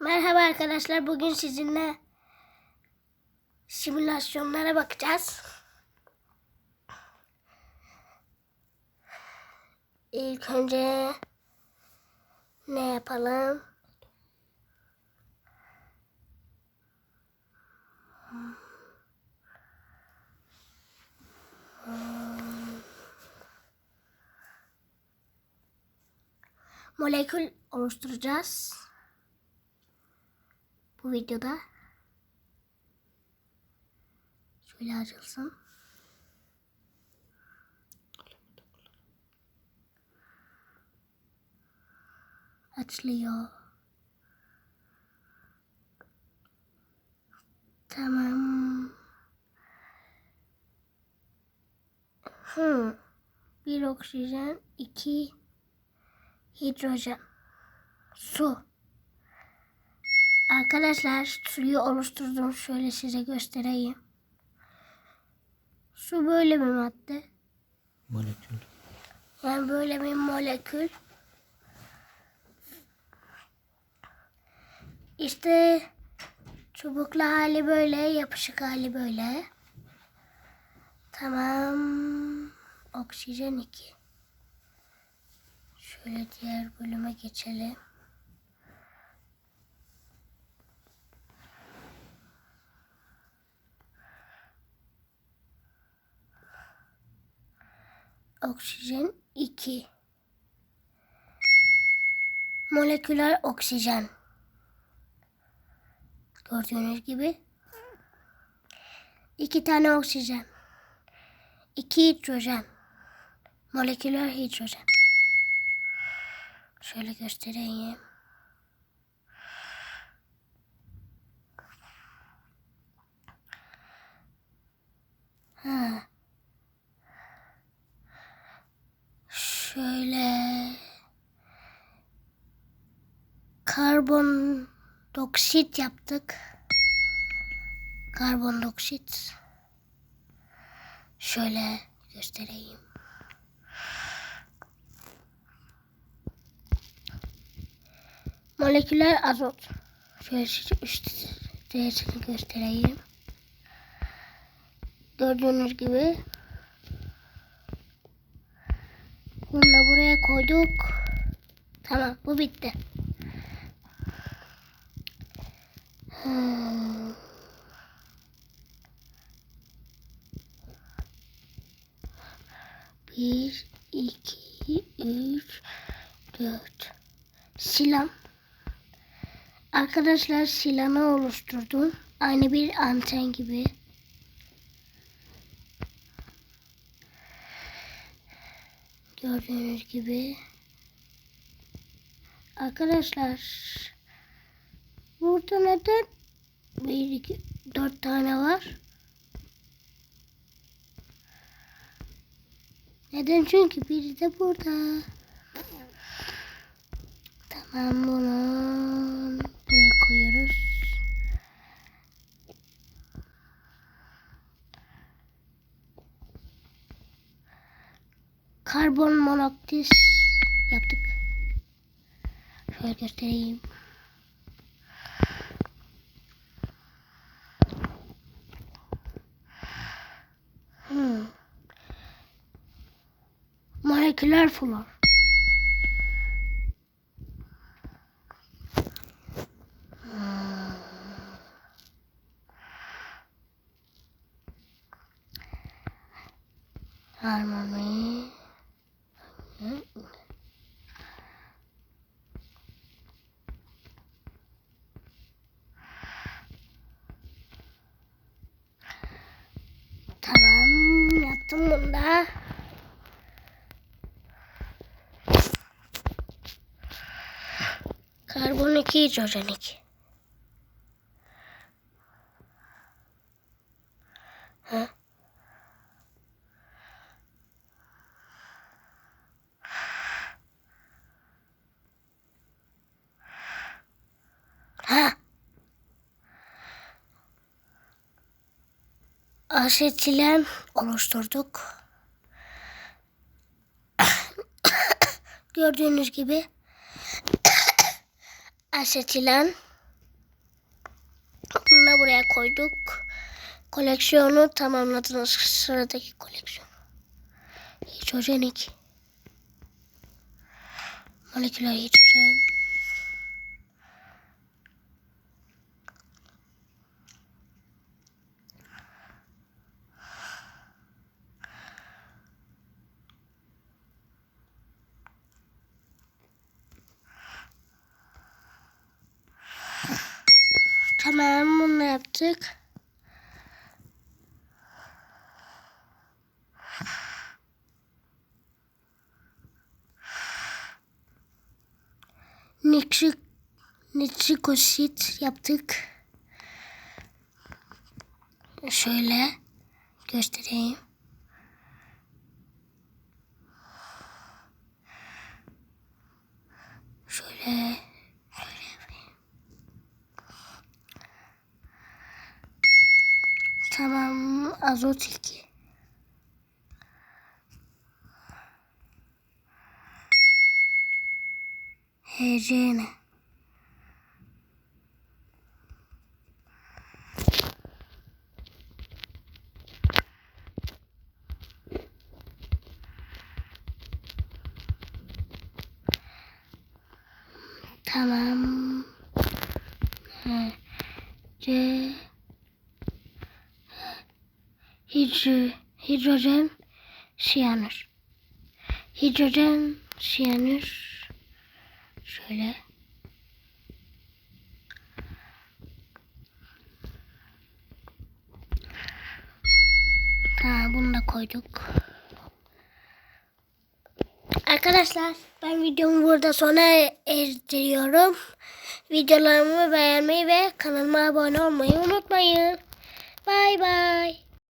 Merhaba arkadaşlar. Bugün sizinle simülasyonlara bakacağız. İlk önce ne yapalım? Molekül oluşturacağız. Bu videoda şöyle açılsın. Açılıyor. Tamam. Hmm. Bir oksijen, iki hidrojen, su. Arkadaşlar suyu oluşturdum. Şöyle size göstereyim. Su böyle bir madde. Molekül. Yani böyle bir molekül. İşte çubuklu hali böyle, yapışık hali böyle. Tamam. Oksijen 2. Şöyle diğer bölüme geçelim. Oksijen 2. Moleküler oksijen. Gördüğünüz gibi. iki tane oksijen. iki hidrojen. Moleküler hidrojen. Şöyle göstereyim. Ha. Şöyle karbondoksit yaptık. Karbondoksit. Şöyle göstereyim. Moleküler azot. Şöyle size üst resmini göstereyim. Gördüğünüz gibi Bunu da buraya koyduk. Tamam bu bitti. Bir, iki, üç, dört. Silah. Arkadaşlar silahı oluşturdum. Aynı bir anten gibi. Gördüğünüz gibi. Arkadaşlar burada neden bir iki dört tane var? Neden? Çünkü biri de burada. Tamam bunu buraya koyuyoruz. karbon monoksit yaptık. Şöyle göstereyim. Moleküler flor. Hmm. Harmoni. Tamam yaptım bunu da. Karbon 2 hidrojen 2. Ha? Ha. Asetilen oluşturduk. Gördüğünüz gibi asetilen. Bunu da buraya koyduk. Koleksiyonu tamamladınız. Sıradaki koleksiyon. Hidrojenik. Moleküler hidrojen. Yaptık. Nitrik, nitrikosit yaptık. Şöyle göstereyim. Şöyle Tamam azot 2. HCN. Tamam. H hidro, hidrojen siyanür. Hidrojen siyanür. Şöyle. Tamam bunu da koyduk. Arkadaşlar ben videomu burada sona erdiriyorum. Videolarımı beğenmeyi ve kanalıma abone olmayı unutmayın. Bay bay.